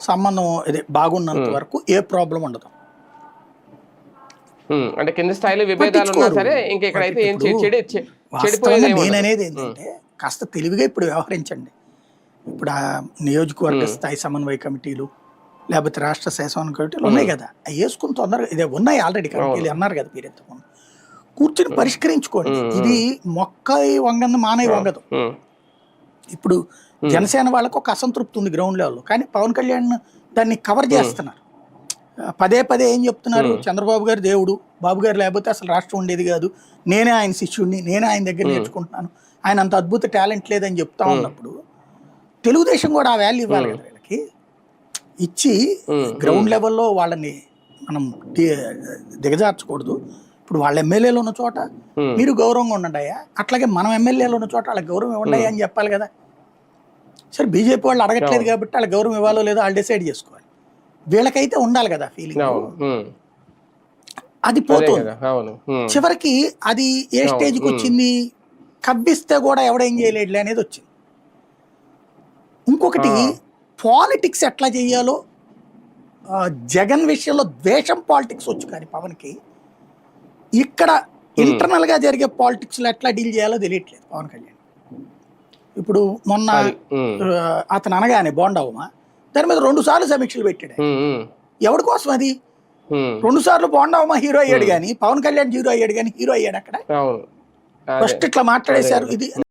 సంబంధం ఇది బాగున్నంత వరకు ఏ ప్రాబ్లం ఉండదు. అంటే కింద స్థాయిలో విభేదాలు ఉన్నా పట్టించుకోరు. సరే ఇంక ఇక్కడైతే ఏం చె- చెడు చె- వాస్తవంగా చెడిపోయేది ఏమి నేను ఉండదు. అనేది ఏంటంటే కాస్త తెలివిగా ఇప్పుడు వ్యవహరించండి. ఇప్పుడు ఆ నియోజకవర్గ స్థాయి సమన్వయ కమిటీలు లేకపోతే రాష్ట్ర శాసన కమిటీలు ఉన్నాయి కదా. అవి వేసుకుని తొందరగా ఇదే ఉన్నాయి ఆల్రెడీ కమిటీలు అన్నారు కదా మీరు ఎంతమంది కూర్చుని పరిష్కరించుకోండి. ఇది మొక్క వంగంది మానవి వంగదు. ఇప్పుడు జనసేన వాళ్ళకు ఒక అసంతృప్తి ఉంది గ్రౌండ్ లెవెల్లో కానీ పవన్ కళ్యాణ్ దాన్ని కవర్ చేస్తున్నారు. ఆ, పదే పదే ఏం చెప్తున్నారు? చంద్రబాబు గారు దేవుడు బాబు గారు లేకపోతే అసలు రాష్ట్రం ఉండేది కాదు. నేనే ఆయన శిష్యుడిని నేనే ఆయన దగ్గర నేర్చుకుంటున్నాను. ఆయన అంత అద్భుత టాలెంట్ లేదని చెప్తా ఉన్నప్పుడు తెలుగుదేశం కూడా ఆ వాల్యూ ఇవ్వాలి కదా వీళ్ళకి. ఇచ్చి గ్రౌండ్ లెవెల్లో వాళ్ళని మనం దిగజార్చకూడదు. ఇప్పుడు వాళ్ళ ఎమ్మెల్యేలు ఉన్న చోట Hmm. మీరు గౌరవంగా ఉండండి అయ్యా. అట్లాగే మనం ఎమ్మెల్యేలు ఉన్న చోట వాళ్ళకి గౌరవం ఇవ్వండి అని చెప్పాలి కదా. సరే బీజేపీ వాళ్ళు అడగట్లేదు కాబట్టి వాళ్ళ గౌరవం ఇవ్వాలో లేదో వాళ్ళు డిసైడ్ చేసుకోవాలి. వీళ్ళకైతే ఉండాలి కదా ఫీలింగ్ అది పోతుంది. చివరికి అది ఏ స్టేజ్కి వచ్చింది? కవ్విస్తే కూడా ఎవడేం చేయలేడులే అనేది వచ్చింది. ఇంకొకటి పాలిటిక్స్ ఎట్లా చేయాలో జగన్ విషయంలో ద్వేషం పాలిటిక్స్ వచ్చు కానీ పవన్కి ఇక్కడ internal గా జరిగే పాలిటిక్స్లో ఎట్లా డీల్ చేయాలో తెలియట్లేదు పవన్ కళ్యాణ్. ఇప్పుడు మొన్న అతను అనగానే బోండవమా? దాని మీద రెండు సార్లు సమీక్షలు పెట్టాడు. ఎవరి కోసం అది? రెండు సార్లు బోండవమా హీరో అయ్యాడు కానీ పవన్ కళ్యాణ్ హీరో అయ్యాడు కానీ హీరో అయ్యాడు అక్కడ. ఫస్ట్ ఇట్లా మాట్లాడేశారు. ఇది